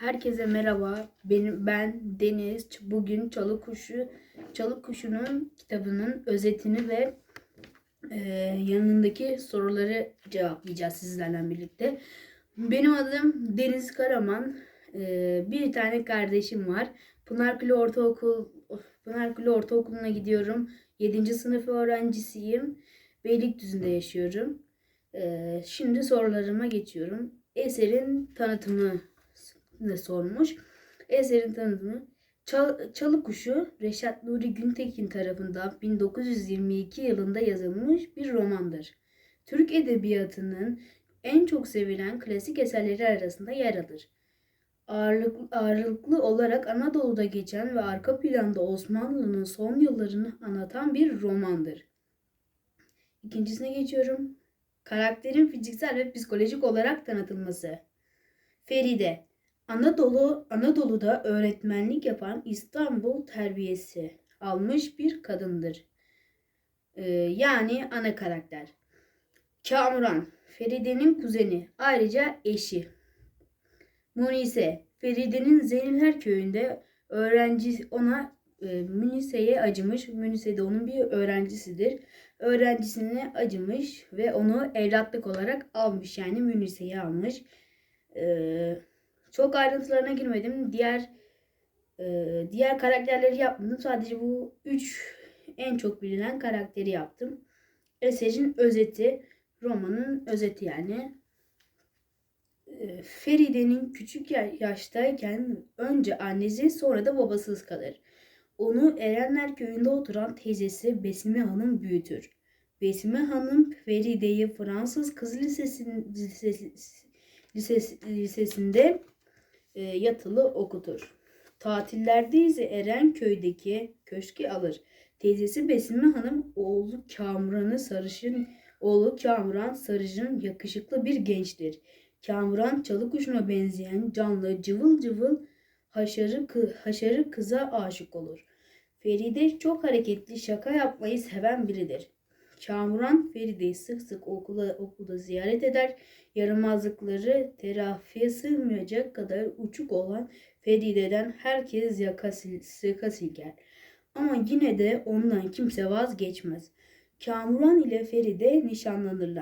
Herkese merhaba. Benim ben Deniz. Bugün Çalı Kuşu Çalı Kuşu'nun kitabının özetini ve e, yanındaki soruları cevaplayacağız sizlerle birlikte. Benim adım Deniz Karaman. E, bir tane kardeşim var. Pınarkule Ortaokul Pınarkule Ortaokulu'na gidiyorum. 7. sınıf öğrencisiyim. Beylikdüzü'nde yaşıyorum. E, şimdi sorularıma geçiyorum. Eserin tanıtımı ne sormuş. Eserin tanıtımı Çal, Çalı Kuşu Reşat Nuri Güntekin tarafından 1922 yılında yazılmış bir romandır. Türk edebiyatının en çok sevilen klasik eserleri arasında yer alır. Ağırlıklı, ağırlıklı olarak Anadolu'da geçen ve arka planda Osmanlı'nın son yıllarını anlatan bir romandır. İkincisine geçiyorum. Karakterin fiziksel ve psikolojik olarak tanıtılması. Feride Anadolu Anadolu'da öğretmenlik yapan İstanbul terbiyesi almış bir kadındır. Ee, yani ana karakter. Kamuran Feride'nin kuzeni, ayrıca eşi. Munise Feride'nin Zeynler köyünde öğrenci ona e, Munise'ye acımış. Munise de onun bir öğrencisidir. Öğrencisine acımış ve onu evlatlık olarak almış. Yani Munise'yi almış. Eee çok ayrıntılarına girmedim. Diğer e, diğer karakterleri yapmadım. Sadece bu üç en çok bilinen karakteri yaptım. Eserin özeti, romanın özeti yani. E, Feride'nin küçük yaştayken önce annesi sonra da babasız kalır. Onu Erenler köyünde oturan teyzesi Besime Hanım büyütür. Besime Hanım Feride'yi Fransız Kız Lisesi'nin lisesi, lisesi, lisesinde e, yatılı okutur. Tatillerde ise Erenköy'deki köşke alır. Teyzesi Besime Hanım oğlu Kamuran'ı sarışın oğlu Kamuran sarışın yakışıklı bir gençtir. Kamuran çalı kuşuna benzeyen canlı cıvıl cıvıl haşarı, haşarı kıza aşık olur. Feride çok hareketli şaka yapmayı seven biridir. Kamuran Feride'yi sık sık okula, okulda ziyaret eder. Yaramazlıkları terafiye sığmayacak kadar uçuk olan Feride'den herkes yaka, yaka silker. Ama yine de ondan kimse vazgeçmez. Kamuran ile Feride nişanlanırlar.